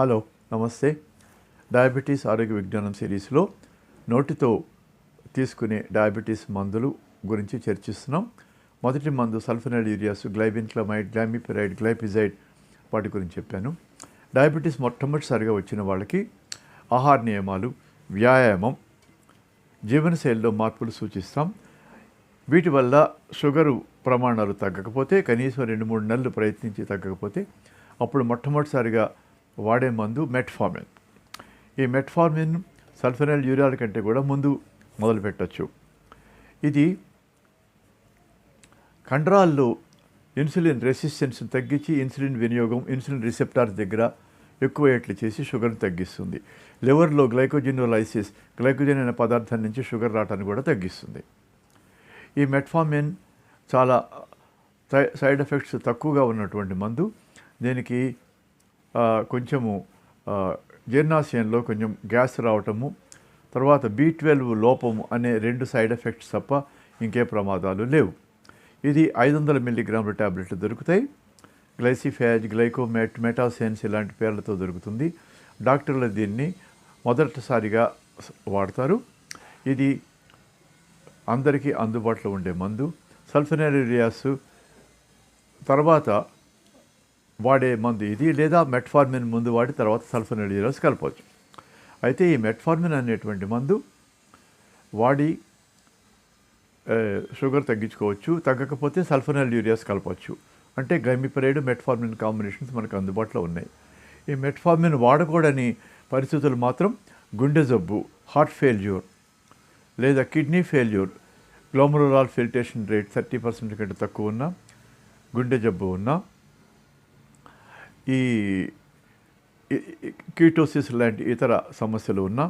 Hello నమస్తే. Diabetes ఆరోగ్య విజ్ఞానం సిరీస్లో నోటితో తీసుకునే డయాబెటీస్ మందులు గురించి చర్చిస్తున్నాం. మొదటి మందు సల్ఫనైడ్ యూరియాస్ గ్లైబిన్క్లమైడ్ గ్లామిపెరైడ్ గ్లైపిజైడ్ వాటి గురించి చెప్పాను. డయాబెటీస్ మొట్టమొదటిసారిగా వచ్చిన వాళ్ళకి ఆహార నియమాలు వ్యాయామం జీవనశైలిలో మార్పులు సూచిస్తాం. వీటి వల్ల షుగరు ప్రమాణాలు తగ్గకపోతే కనీసం రెండు మూడు నెలలు ప్రయత్నించి తగ్గకపోతే అప్పుడు మొట్టమొదటిసారిగా వాడే మందు మెట్ఫార్మిన్. ఈ మెట్ఫార్మిన్ సల్ఫెనల్ యూరియాల కంటే కూడా ముందు మొదలు పెట్టచ్చు. ఇది కండరాల్లో ఇన్సులిన్ రెసిస్టెన్స్ తగ్గించి ఇన్సులిన్ వినియోగం ఇన్సులిన్ రిసెప్టార్స్ దగ్గర ఎక్కువ ఎట్లు చేసి షుగర్ని తగ్గిస్తుంది. లివర్లో గ్లైకోజినోలైసిస్ గ్లైకోజన్ అనే పదార్థం నుంచి షుగర్ రావటాన్ని కూడా తగ్గిస్తుంది. ఈ మెట్ఫార్మిన్ చాలా సై- సైడ్ ఎఫెక్ట్స్ తక్కువగా ఉన్నటువంటి మందు. దీనికి కొంచెము జీర్ణాశయంలో కొంచెం గ్యాస్ రావటము తర్వాత బి ట్వెల్వ్ లోపము అనే రెండు సైడ్ ఎఫెక్ట్స్ తప్ప ఇంకే ప్రమాదాలు లేవు. ఇది ఐదు వందల మిల్లీగ్రాముల ట్యాబ్లెట్లు దొరుకుతాయి. గ్లైసిఫాజ్ గ్లైకోమెట్ మెటాసెన్స్ ఇలాంటి పేర్లతో దొరుకుతుంది. డాక్టర్లు దీన్ని మొదటిసారిగా వాడతారు. ఇది అందరికీ అందుబాటులో ఉండే మందు. సల్ఫనరీరియాస్ తర్వాత వాడే మందు ఇది లేదా మెట్ఫార్మిన్ ముందు వాడి తర్వాత సల్ఫనరీరియాస్ కలపవచ్చు. అయితే ఈ మెట్ఫార్మిన్ అనేటువంటి మందు వాడి షుగర్ తగ్గించుకోవచ్చు తగ్గకపోతే సల్ఫనల్ యూరియాస్ కలపవచ్చు. అంటే గ్లైమిపరైడ్ మెట్ఫార్మిన్ కాంబినేషన్స్ మనకు అందుబాటులో ఉన్నాయి. ఈ మెట్ఫార్మిన్ వాడకూడని పరిస్థితులు మాత్రం గుండె జబ్బు హార్ట్ ఫెయిల్యూర్ లేదా kidney failure glomerular filtration rate thirty percent కంటే తక్కువ ఉన్నా గుండె జబ్బు ఉన్నా ఈ కీటోసిస్ లాంటి ఇతర సమస్యలు ఉన్నా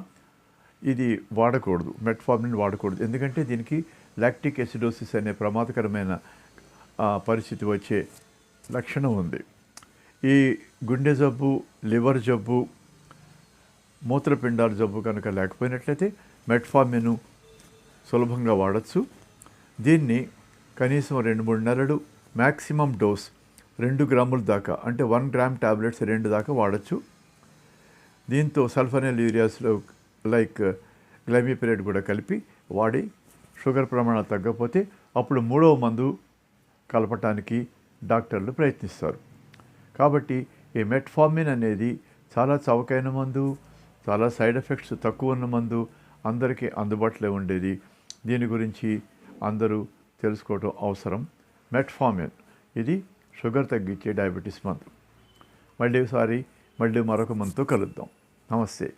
ఇది వాడకూడదు మెట్ఫార్మిన్ వాడకూడదు. ఎందుకంటే దీనికి లాక్టిక్ ఎసిడోసిస్ అనే ప్రమాదకరమైన పరిస్థితి వచ్చే లక్షణం ఉంది. ఈ గుండె జబ్బు లివర్ జబ్బు మూత్రపిండాల జబ్బు కనుక లేకపోయినట్లయితే మెట్ఫార్మిన్ సులభంగా వాడచ్చు. దీన్ని కనీసం రెండు మూడు నెలలు మ్యాక్సిమం డోస్ రెండు గ్రాముల దాకా అంటే వన్ గ్రామ్ టాబ్లెట్స్ రెండు దాకా వాడచ్చు. దీంతో సల్ఫనైల్ యూరియాస్లో లైక్ గ్లైమిపిరేట్ కూడా కలిపి వాడి షుగర్ ప్రమాణాలు తగ్గకపోతే అప్పుడు మూడవ మందు కలపటానికి డాక్టర్లు ప్రయత్నిస్తారు. కాబట్టి ఈ మెట్ఫార్మిన్ అనేది చాలా చవకైన మందు చాలా సైడ్ ఎఫెక్ట్స్ తక్కువ ఉన్న మందు అందరికీ అందుబాటులో ఉండేది. దీని గురించి అందరూ తెలుసుకోవడం అవసరం. మెట్ఫార్మిన్ ఇది షుగర్ తగ్గించే డయాబెటీస్ మందు. మళ్ళీ ఒకసారి మళ్ళీ మరొక మందుతో కలుద్దాం. నమస్తే.